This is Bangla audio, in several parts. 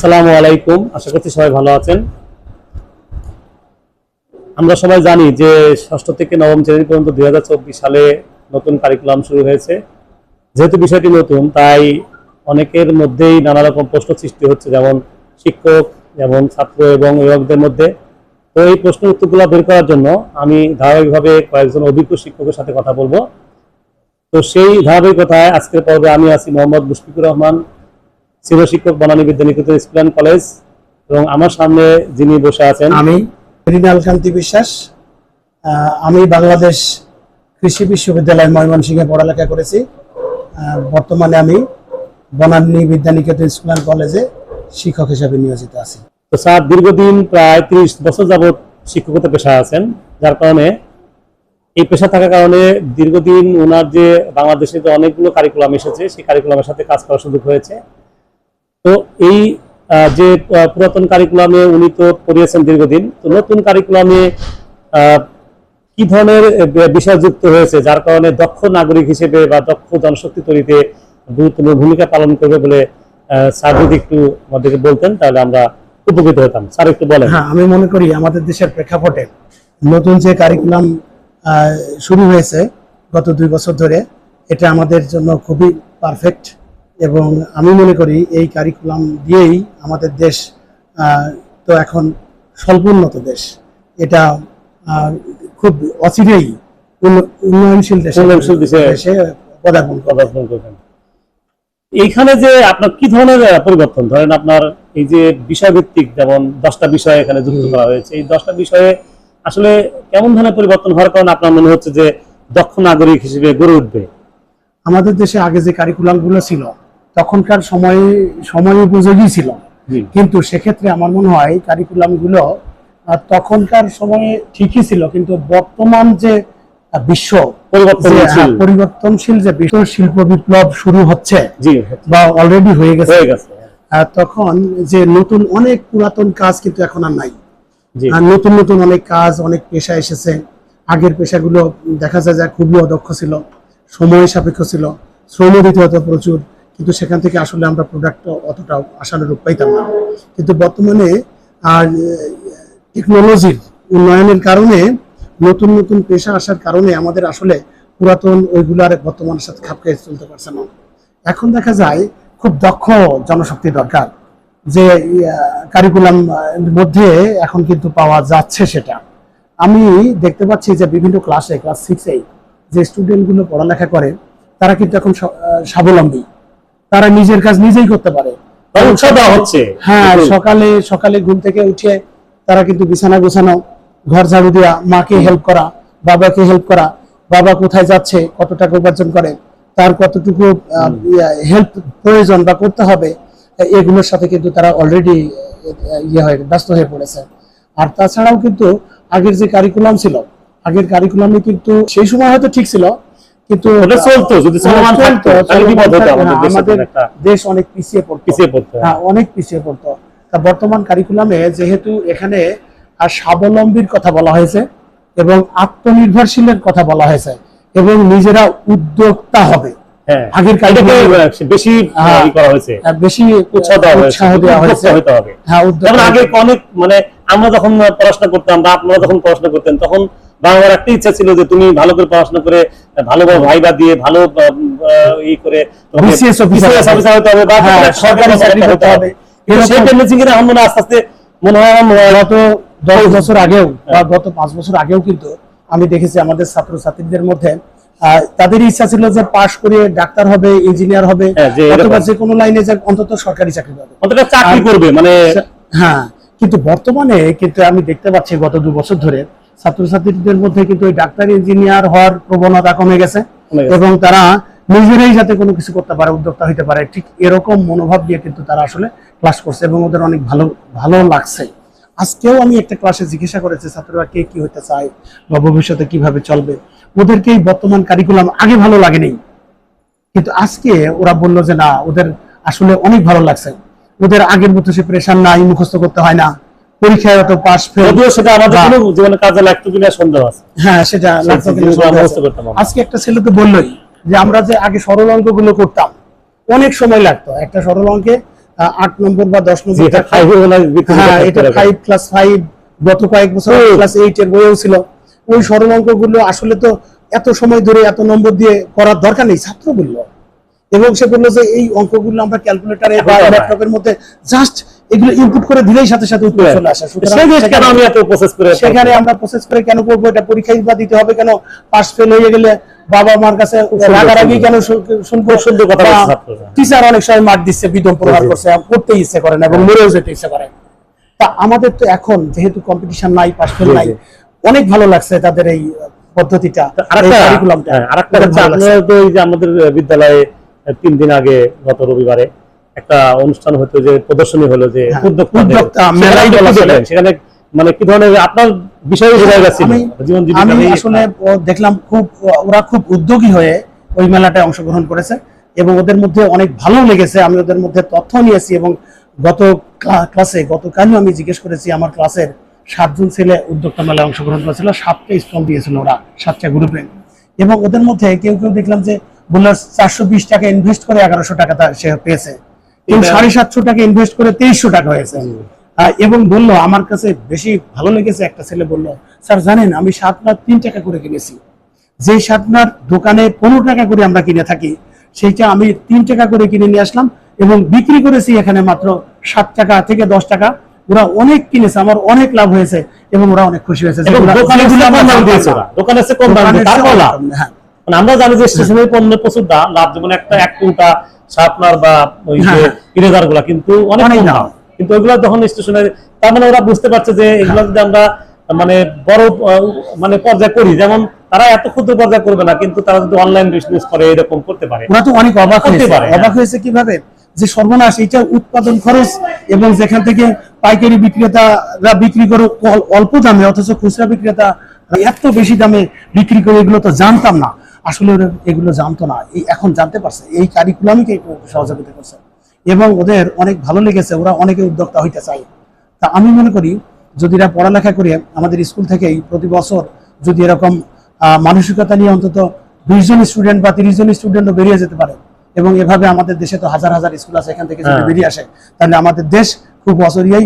আসসালামু আলাইকুম। আশা করছি সবাই ভালো আছেন। আমরা সবাই জানি যে ষষ্ঠ থেকে নবম শ্রেণি পর্যন্ত দুই হাজার চব্বিশ সালে নতুন কারিকুলাম শুরু হয়েছে। যেহেতু বিষয়টি নতুন, তাই অনেকের মধ্যেই নানা রকম প্রশ্ন সৃষ্টি হচ্ছে, যেমন শিক্ষক, যেমন ছাত্র এবং অভিভাবকদের মধ্যে। তো এই প্রশ্ন উত্তরগুলো বের করার জন্য আমি ধারাবাহিকভাবে কয়েকজন অভিজ্ঞ শিক্ষকের সাথে কথা বলব। তো সেই ধারাবাহিকতায় আজকের পর্বে আমি আছি মোহাম্মদ মুশফিকুর রহমান। ছিল শিক্ষক Banani Bidyaniketan school and college এবং আমার সামনে যিনি বসে আছেন আমি রিনাল কান্তি বিশ্বাস। আমি বাংলাদেশ কৃষি বিশ্ববিদ্যালয় ময়মনসিংহে পড়ালেখা করেছি। বর্তমানে আমি বনানী বিদ্যানিকেতন স্কুল অ্যান্ড কলেজে শিক্ষক হিসেবে নিয়োজিত আছি। তো স্যার দীর্ঘদিন প্রায় ত্রিশ বছর যাবৎ শিক্ষকতা পেশায় আছেন যার কারণে এই পেশা থাকার কারণে দীর্ঘদিন ওনার যে বাংলাদেশে যে অনেকগুলো কারিকুলাম এসেছে সেই কারিকুলামের সাথে কাজ করার সুযোগ হয়েছে। তো এই যে পুরাতন কারিকুলামে উনি তো পড়িয়েছেন দীর্ঘদিন, তো নতুন কারিকুলামে কি ধরনের বিষয় যুক্ত হয়েছে, যার কারণে দক্ষ নাগরিক হিসেবে বা দক্ষ জনশক্তি তৈরিতে গুরুত্বপূর্ণ ভূমিকা পালন করবে বলে স্যার যদি একটু আমাদেরকে বলতেন, তাহলে আমরা উপকৃত হতাম। স্যার, একটু বলেন। হ্যাঁ আমি মনে করি আমাদের দেশের প্রেক্ষাপটে নতুন যে কারিকুলাম শুরু হয়েছে গত দুই বছর ধরে, এটা আমাদের জন্য খুবই পারফেক্ট এবং আমি মনে করি এই কারিকুলাম দিয়েই আমাদের দেশ আহ, তো এখন স্বল্পোন্নত দেশ। এটা খুব অচিরেই উন্ন- উন্নয়নশীল দেশে দেশে- পদার্পণ পদার্পণ করবেন এইখানে যে আপনার কি ধরনের পরিবর্তন? ধরেন আপনার এই যে বিষয়ভিত্তিক যেমন দশটা বিষয় এখানে যুক্ত করা হয়েছে এই দশটা বিষয়ে আসলে কেমন ধরনের পরিবর্তন হওয়ার কারণে আপনার মনে হচ্ছে যে দক্ষ নাগরিক হিসেবে গড়ে উঠবে? আমাদের দেশে আগে যে কারিকুলামগুলো ছিল তখনকার সময়ে সময় উপযোগী ছিল। কিন্তু সেক্ষেত্রে আমার মনে হয় কারিকুলামগুলো তখনকার সময়ে ঠিকই ছিল কিন্তু বর্তমান যে বিশ্ব পরিবর্তনশীল। যে বিশ্ব শিল্প বিপ্লব শুরু হচ্ছে বা অলরেডি হয়ে গেছে তখন যে নতুন অনেক পুরাতন কাজ কিন্তু এখন আর নাই। নতুন নতুন অনেক কাজ অনেক পেশা এসেছে। আগের পেশাগুলো দেখা যায় যে খুবই অদক্ষ ছিল সময় সাপেক্ষ ছিল শ্রম দিতে হতো প্রচুর। কিন্তু সেখান থেকে আসলে আমরা প্রোডাক্ট অতটা আশানুরূপ পাইতাম না। কিন্তু বর্তমানে আর টেকনোলজির উন্নয়নের কারণে, নতুন নতুন পেশা আসার কারণে আমাদের আসলে পুরাতন ওইগুলো আর বর্তমানের সাথে খাপ খাইয়ে চলতে পারছে না। এখন দেখা যায় খুব দক্ষ জনশক্তি দরকার যে কারিকুলাম মধ্যে এখন কিন্তু পাওয়া যাচ্ছে সেটা। আমি দেখতে পাচ্ছি যে বিভিন্ন ক্লাসে ক্লাস সিক্সে যে স্টুডেন্টগুলো পড়ালেখা করে, তারা কিন্তু এখন স্বাবলম্বী। তারা নিজের কাজ নিজেই করতে পারে। হচ্ছে। হ্যাঁ সকালে সকালে ঘুম থেকে উঠে তারা কিন্তু বিছানা গোছানো ঘর ঝাড়ু দেওয়া মাকে হেল্প করা বাবাকে হেল্প করা বাবা কোথায় যাচ্ছে কত টাকা উপার্জন করে তার কতটুকু হেল্প প্রয়োজন বা করতে হবে এগুলোর সাথে কিন্তু তারা অলরেডি ইয়ে হয়ে ব্যস্ত হয়ে পড়েছে। আর তাছাড়াও কিন্তু আগের যে কারিকুলাম ছিল আগের কারিকুলামে কিন্তু সেই সময় হয়তো ঠিক ছিল কিন্তু ওটা চলতো, যদি চলমান হ্যাঁ, থাকতো, তাহলে বিপদ হতো আমাদের একটা। দেশ অনেক পিছিয়ে পড়তো পিছিয়ে পড়তে হয়। হ্যাঁ অনেক পিছিয়ে পড়তো তা বর্তমান কারিকুলামে যেহেতু এখানে আর স্বাবলম্বীর কথা বলা হয়েছে এবং আত্মনির্ভরশীলের কথা বলা হয়েছে এবং নিজেরা উদ্যোক্তা হবে হ্যাঁ আগের বেশি হ্যাঁ। করা হয়েছে বেশি উৎসাহ দেওয়া হয়েছে হ্যাঁ আগে অনেক মানে আমরা যখন পড়াশোনা করতাম বা আপনারা যখন পড়াশোনা করতেন তখন বাবার একটা ইচ্ছা ছিল যে তুমি ভালো করে পড়াশোনা করে ভালো ভালো ভাইবা দিয়ে ভালো ই করে BCS officer হতে হবে বা হ্যাঁ, সরকারি চাকরি করতে হবে। কিন্তু সেই টেন্ডেন্সি কিন্তু এখন মনে আস্তে আস্তে মনে হয় আমার গত দশ বছর আগেও বা হ্যাঁ। গত পাঁচ বছর আগেও কিন্তু আমি দেখেছি আমাদের ছাত্র ছাত্রীদের মধ্যে তাদের ইচ্ছা ছিল যে পাশ করে ডাক্তার হবে ইঞ্জিনিয়ার হবে হ্যাঁ, অথবা যে কোনো লাইনে যে অন্তত সরকারি চাকরি পাবে অন্তত চাকরি করবে মানে হ্যাঁ কিন্তু বর্তমানে কিন্তু আমি দেখতে পাচ্ছি গত দু বছর ধরে ছাত্রছাত্রীদের মধ্যে কিন্তু ওই ডাক্তার ইঞ্জিনিয়ার হওয়ার প্রবণতা কমে গেছে এবং তারা নিজেরাই যাতে কোনো কিছু করতে পারে উদ্যোক্তা হতে পারে ঠিক এরকম মনোভাব দিয়ে কিন্তু তারা আসলে ক্লাস করছে এবং ওদের অনেক ভালো ভালো লাগছে। আজকেও আমি একটা ক্লাসে জিজ্ঞাসা করেছি ছাত্ররা কে কি হতে চায় বা ভবিষ্যতে কীভাবে চলবে? ওদেরকে এই বর্তমান কারিকুলাম আগে ভালো লাগেনি কিন্তু আজকে ওরা বলল যে না ওদের আসলে অনেক ভালো লাগছে। ওদের আগের মতো সে প্রেশার নাই মুখস্থ করতে হয় না। পরীক্ষায় ফেল সেটা আমাদের কোনো জীবনে কাজে লাগতো কিনা সন্দেহ আছে হ্যাঁ সেটা লাগতো কিনা। আজকে একটা ছেলে তো বললোই যে আমরা যে আগে সরল অঙ্কগুলো করতাম অনেক সময় লাগতো একটা সরল অঙ্কে আট নম্বর বা দশ নম্বর থাকতো। ফাইভে হ্যাঁ এটা ফাইভ ক্লাস ফাইভ গত কয়েক বছর। ক্লাস এইট এর বইও ছিল ওই সরল অঙ্কগুলো আসলে তো এত সময় ধরে এত নম্বর দিয়ে করার দরকার নেই ছাত্র বলল এবং সে বলল যে এই অঙ্কগুলো আমরা ক্যালকুলেটারে বা ল্যাপটপের মধ্যে জাস্ট এগুলো ইনপুট করে দিলেই সাথে সাথে উত্তর হ্যাঁ। চলে আসে। সুতরাং আমি এত প্রসেস করে সেখানে আমরা প্রসেস করে কেন করব? এটা পরীক্ষায় বা দিতে হবে কেন? পাস ফেল হয়ে গেলে বাবা মার কাছে রাগারাগি কেন শুনব? সুন্দর কথা টিচার অনেক সময় মার দিচ্ছে বিদম প্রহার। করছে করতে ইচ্ছে করে না এবং মরেও যেতে ইচ্ছে করে। তা আমাদের তো এখন যেহেতু কম্পিটিশন নাই পাস ফেল নাই অনেক ভালো লাগছে তাদের এই পদ্ধতিটা আরেকটা কারিকুলামটা হ্যাঁ, আরেকটা আমাদের বিদ্যালয়ে তিন দিন আগে গত রবিবারে একটা অনুষ্ঠান হতো যে প্রদর্শনী হলো যে হ্যাঁ, উদ্যোক্তা, সেখানে মানে কি ধরনের আপনার বিষয়ে বোঝা গেছিল? জীবন আমি আসলে দেখলাম খুব ওরা খুব উদ্যোগী হয়ে ওই মেলাটায় অংশগ্রহণ করেছে এবং ওদের মধ্যে অনেক ভালো লেগেছে। আমি ওদের মধ্যে তথ্য নিয়েছি এবং গত ক্লাসে গতকালও আমি জিজ্ঞেস করেছি আমার ক্লাসের সাতজন ছেলে উদ্যোক্তা মেলায় অংশগ্রহণ করেছিল সাতটা স্টল দিয়েছিল ওরা সাতটা গ্রুপে। এবং ওদের মধ্যে কেউ কেউ দেখলাম যে বলল চারশো বিশ টাকা ইনভেস্ট করে এগারোশো টাকা সে পেয়েছে। এটা- সাড়ে সাতশো টাকা ইনভেস্ট করে তেইশশো টাকা হয়েছে। এবং বলল আমার কাছে বেশি ভালো লেগেছে একটা ছেলে বলল স্যার জানেন আমি শার্টনার তিন টাকা করে কিনেছি। যে শার্টনার দোকানে পনেরো টাকা করে আমরা কিনে থাকি সেইটা আমি তিন টাকা করে কিনে নিয়ে আসলাম এবং বিক্রি করেছি এখানে মাত্র সাত টাকা থেকে দশ টাকা। ওরা অনেক কিনেছে আমার অনেক লাভ হয়েছে এবং ওরা অনেক খুশি হয়েছে দোকানে কম দাম দিয়েছে দোকানে কম দাম দোকানের দিয়ে তারপর চেয়ে লাভ কম, হ্যাঁ। মানে আমরা জানি যে স্টেশনারি পণ্যের প্রচুর দাম লাভ যেমন একটা এক কোটা শার্পনার বা ওই যে হ্যাঁ। ইরেজারগুলা কিন্তু অনেক। দাম কিন্তু ওইগুলো যখন স্টেশনারি তার মানে ওরা বুঝতে পারছে যে এগুলো যদি আমরা মানে বড় মানে পর্যায়ে করি যেমন তারা এত ক্ষুদ্র পর্যায়ে করবে না কিন্তু তারা যদি অনলাইন বিজনেস করে এরকম করতে পারে ওরা তো অনেক অবাক হতে পারে, হ্যাঁ। অবাক হয়েছে কীভাবে যে সর্বনাশ এটা উৎপাদন খরচ এবং যেখান থেকে পাইকারি বিক্রেতারা বিক্রি করে অল্প দামে অথচ খুচরা বিক্রেতা এত বেশি দামে বিক্রি করে এগুলো তো জানতাম না আসলে ওরা এগুলো জানতো না। এই এখন জানতে পারছে এই কারিকুলামকে সহযোগিতা করছে। এবং ওদের অনেক ভালো লেগেছে ওরা অনেকে উদ্যোক্তা হইতে চায়। তা আমি মনে করি যদি এরা পড়ালেখা করে আমাদের স্কুল থেকেই প্রতি বছর যদি এরকম মানসিকতা নিয়ে অন্তত বিশ জন স্টুডেন্ট বা তিরিশ জন স্টুডেন্টও বেরিয়ে যেতে পারে এবং এভাবে আমাদের দেশে তো হাজার হাজার স্কুল আছে এখান থেকে যদি হ্যাঁ। বেরিয়ে আসে তাহলে আমাদের দেশ খুব বছরিয়াই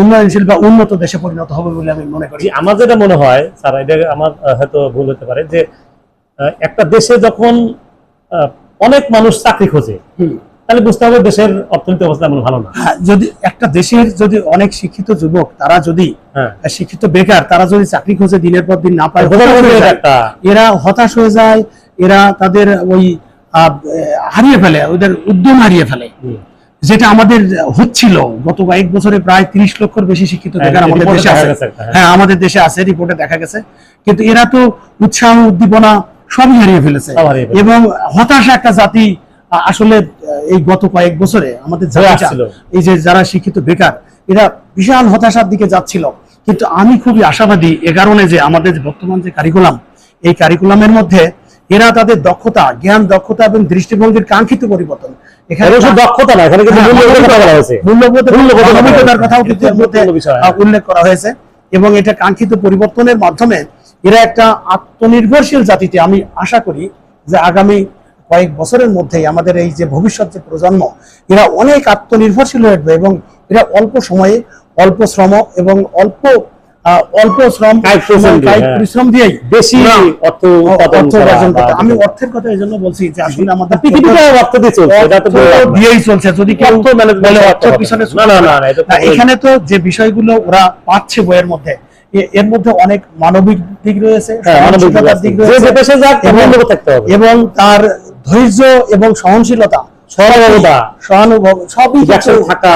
উন্নয়নশীল বা উন্নত দেশে পরিণত হবে বলে আমি মনে করি। আমার যেটা মনে হয় স্যার এটা আমার হয়তো ভুল হতে পারে যে একটা দেশে যখন অনেক মানুষ চাকরি খোঁজে তাহলে বুঝতে হবে দেশের অর্থনৈতিক অবস্থা এমন ভালো না। হ্যাঁ, যদি একটা দেশের যদি অনেক শিক্ষিত যুবক তারা যদি হ্যাঁ। শিক্ষিত বেকার তারা যদি চাকরি খোঁজে দিনের পর দিন না পায় এরা হতাশ হয়ে যায় এরা তাদের ওই হারিয়ে ফেলে ওদের উদ্যম হারিয়ে ফেলে। যেটা আমাদের হচ্ছিল গত কয়েক বছরে প্রায় তিরিশ লক্ষর বেশি শিক্ষিত হ্যাঁ, বেকার আমাদের দেশে আছে। হ্যাঁ। আমাদের দেশে আছে রিপোর্টে দেখা গেছে। কিন্তু এরা তো উৎসাহ উদ্দীপনা সবই হারিয়ে ফেলেছে। সব হারিয়ে ফেলেছে। এবং হতাশা একটা জাতি আসলে এই গত কয়েক বছরে আমাদের। এই যে যারা শিক্ষিত বেকার এরা বিশাল হতাশার দিকে যাচ্ছিল। কিন্তু আমি খুবই আশাবাদী এ কারণে যে আমাদের বর্তমান যে কারিকুলাম এই কারিকুলামের মধ্যে এরা তাদের দক্ষতা জ্ঞান দক্ষতা এবং দৃষ্টিভঙ্গির কাঙ্ক্ষিত পরিবর্তন। এখানে দক্ষতা না এখানে মূল্যবোধের কথাও কিন্তু উল্লেখ করা হয়েছে এবং এটা কাঙ্ক্ষিত পরিবর্তনের মাধ্যমে এরা একটা আত্মনির্ভরশীল জাতিতে আমি আশা করি যে আগামী কয়েক বছরের মধ্যেই আমাদের এই যে ভবিষ্যৎ যে প্রজন্ম এরা অনেক আত্মনির্ভরশীল হয়ে উঠবে এবং এরা অল্প সময়ে অল্প শ্রম এবং অল্প অল্প শ্রম পরিশ্রম হ্যাঁ। পরিশ্রম দিয়েই বেশি অর্থ উপার্জন করতে। আমি অর্থের কথা এই জন্য বলছি যে আসলে আমাদের পৃথিবীটা অর্থ দিয়ে চলছে এটা তো। দিয়েই চলছে যদি কেউ অর্থ অর্থের পিছনে না, না, না, এখানে তো যে বিষয়গুলো ওরা পাচ্ছে বইয়ের মধ্যে এর মধ্যে অনেক মানবিক দিক রয়েছে হ্যাঁ, দিক রয়েছে এবং- তার ধৈর্য এবং সহনশীলতা সহানুভূতা, সহানুভব সবই থাকা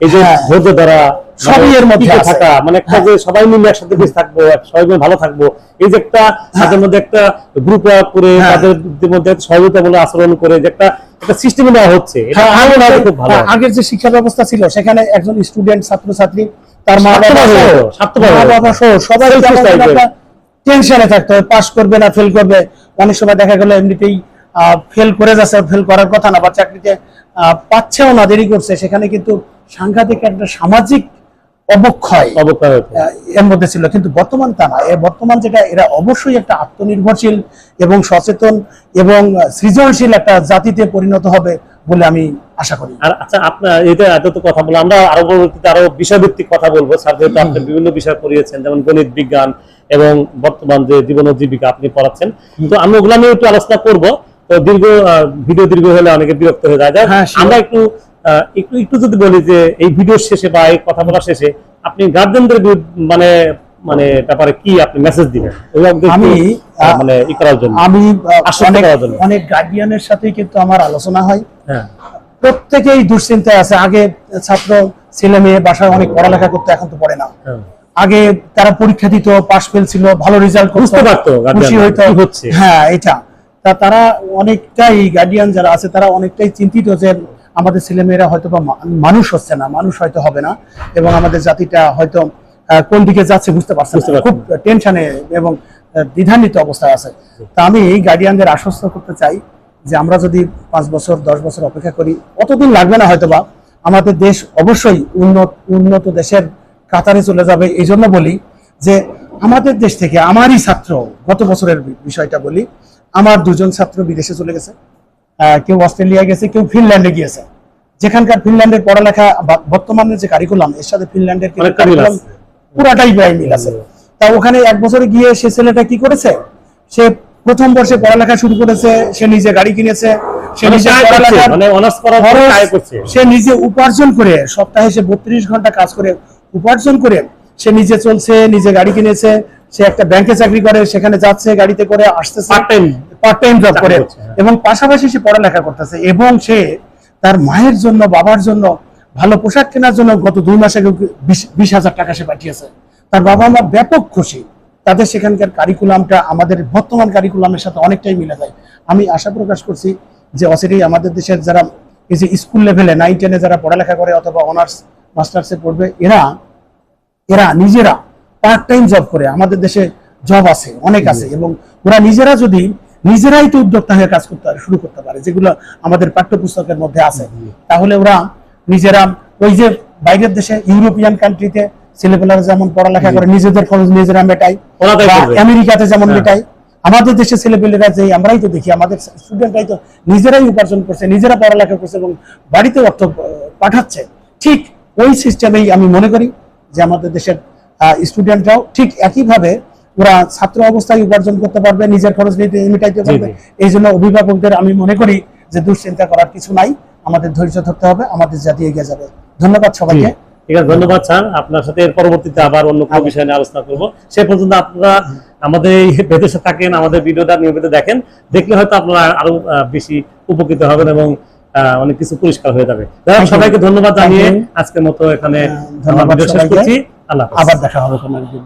এই যে হ্যাঁ। ধৈর্য ধরা সবই এর মধ্যে থাকা মানে একটা হ্যাঁ। যে সবাই মিলে একসাথে বেশ থাকব সবাই মিলে ভালো থাকব এই যে একটা তাদের মধ্যে একটা গ্রুপ করে হ্যাঁ। তাদের মধ্যে সহযোগিতা বলে আচরণ করে যে একটা একটা সিস্টেম দেওয়া হচ্ছে হ্যাঁ, মনে হয় আগের হ্যাঁ, যে শিক্ষা ব্যবস্থা ছিল সেখানে একজন স্টুডেন্ট ছাত্র ছাত্রী তার মা বাবা সহ, যেত, স্বার্থপর মা বাবা সহ সবাই টেনশনে থাকতো পাস করবে না ফেল করবে। অনেক সময় দেখা গেল এমনিতেই ফেল করে যাচ্ছে ফেল করার কথা না বা চাকরিতে পাচ্ছেও না দেরি করছে। সেখানে কিন্তু সাংঘাতিক একটা সামাজিক অবক্ষয় অবক্ষয় এর মধ্যে ছিল। কিন্তু বর্তমান তা না। এ বর্তমান যেটা এরা অবশ্যই একটা আত্মনির্ভরশীল এবং সচেতন এবং সৃজনশীল একটা জাতিতে পরিণত হবে। বলে আমি আশা করি। আর আচ্ছা আপনার এটা এত তো কথা বলে আমরা আরও পরবর্তীতে আরও বিষয়ভিত্তিক কথা বলব। স্যার যেহেতু আপনি বিভিন্ন বিষয় পড়িয়েছেন যেমন গণিত বিজ্ঞান এবং বর্তমান যে জীবন জীবিকা আপনি পড়াচ্ছেন। তো আমি ওগুলা নিয়ে একটু আলোচনা করব। তো দীর্ঘ ভিডিও দীর্ঘ হলে অনেকে বিরক্ত হয়ে যায়। হ্যাঁ. আমরা একটু একটু একটু যদি বলি যে এই ভিডিও শেষে বা এই কথা বলার শেষে আপনি গার্জেনদের মানে মানে ব্যাপারে কি আপনি মেসেজ দিবেন? আমি, মানে ই করার জন্য। আমি অনেক গার্ডিয়ানের সাথে কিন্তু আমার আলোচনা হয়। হ্যাঁ। প্রত্যেকেই দুশ্চিন্তায় আছে। আগে ছাত্র ছেলে মেয়ে বাসায় অনেক পড়ালেখা করতে এখন তো পড়ে না। হ্যাঁ। আগে তারা পরীক্ষা দিত পাস ফেল ছিল ভালো রেজাল্ট বুঝতে পারতো খুশি হইতো। হচ্ছে। হ্যাঁ এটা। তা তারা অনেকটাই গার্ডিয়ান যারা আছে তারা অনেকটাই চিন্তিত যে আমাদের ছেলেমেয়েরা হয়তো বা মানুষ হচ্ছে না মানুষ হয়তো হবে না। এবং আমাদের জাতিটা হয়তো কোন দিকে যাচ্ছে বুঝতে পারছে। খুব টেনশনে এবং দ্বিধান্বিত অবস্থায় আছে। তা আমি এই গার্ডিয়ানদের আশ্বস্ত করতে চাই যে আমরা যদি পাঁচ বছর দশ বছর অপেক্ষা করি অতদিন লাগবে না হয়তোবা। আমাদের দেশ অবশ্যই উন্নত উন্নত দেশের কাতারে চলে যাবে। এই জন্য বলি যে আমাদের দেশ থেকে আমারই ছাত্র গত বছরের বিষয়টা বলি আমার দুজন ছাত্র বিদেশে চলে গেছে। কেউ অস্ট্রেলিয়া গেছে কেউ ফিনল্যান্ডে গিয়েছে। যেখানকার ফিনল্যান্ডের পড়ালেখা বা- বর্তমানে যে কারিকুলাম এর সাথে ফিনল্যান্ডের কিন্তু পুরাটাই প্রায় মিল আছে। তা ওখানে এক বছরে গিয়ে সে ছেলেটা কি করেছে? সে প্রথম বর্ষে পড়ালেখা শুরু করেছে সে নিজে গাড়ি কিনেছে সে মানে নিজে মানে সে নিজে উপার্জন করে সপ্তাহে সে বত্রিশ ঘণ্টা কাজ করে উপার্জন করে সে নিজে চলছে নিজে গাড়ি কিনেছে সে একটা ব্যাংকে চাকরি করে সেখানে যাচ্ছে গাড়িতে করে আসতেছে পার্ট টাইম জব করে হ্যাঁ। এবং পাশাপাশি সে পড়ালেখা করতেছে এবং সে তার মায়ের জন্য বাবার জন্য ভালো পোশাক কেনার জন্য গত দুই মাস আগে বিশ- হাজার টাকা সে পাঠিয়েছে। তার বাবা মা ব্যাপক খুশি। তাদের সেখানকার কারিকুলামটা আমাদের বর্তমান কারিকুলামের সাথে অনেকটাই মিলে যায়। আমি আশা প্রকাশ করছি যে অচিরেই আমাদের দেশের যারা এই যে স্কুল লেভেলে নাইন টেনে যারা পড়ালেখা করে অথবা অনার্স মাস্টার্সে পড়বে এরা এরা নিজেরা পার্ট টাইম জব করে। আমাদের দেশে জব আছে অনেক আছে এবং ওরা নিজেরা যদি নিজেরাই তো উদ্যোক্তা হয়ে কাজ করতে শুরু করতে পারে যেগুলো আমাদের পাঠ্যপুস্তকের মধ্যে আছে। তাহলে ওরা নিজেরা ওই যে বাইরের দেশে ইউরোপিয়ান কান্ট্রিতে ছেলেপেলারা যেমন পড়ালেখা করে নিজেদের খরচ নিজেরা করবে। আমেরিকাতে যেমন হ্যাঁ। মেটায় আমাদের দেশে ছেলেপেলেরা যে আমরাই তো দেখি আমাদের স্টুডেন্টরাই তো নিজেরাই উপার্জন করছে নিজেরা পড়ালেখা করছে এবং বাড়িতে অর্থ পাঠাচ্ছে। ঠিক ওই সিস্টেমেই আমি মনে করি যে আমাদের দেশের স্টুডেন্টরাও ঠিক একইভাবে ওরা ছাত্র অবস্থায় উপার্জন করতে পারবে নিজের খরচ নিতে মেটাইতে পারবে। এই জন্য অভিভাবকদের আমি মনে করি যে দুশ্চিন্তা করার কিছু নাই। আমাদের ধৈর্য ধরতে হবে আমাদের জাতি এগিয়ে যাবে। ধন্যবাদ সবাইকে। ঠিক আছে ধন্যবাদ স্যার। আপনার সাথে এর পরবর্তীতে আবার অন্য কোনো বিষয় নিয়ে আলোচনা করব। সে পর্যন্ত আপনারা আমাদের এই বিদেশে থাকেন আমাদের ভিডিওটা নিয়মিত দেখেন। দেখলে হয়তো আপনারা আরও বেশি উপকৃত হবেন এবং অনেক কিছু পরিষ্কার হয়ে যাবে. সবাইকে ধন্যবাদ জানিয়ে আজকের মতো এখানে হ্যাঁ, ধন্যবাদ শেষ করছি। আল্লাহ আবার দেখা হবে কোনো একদিন।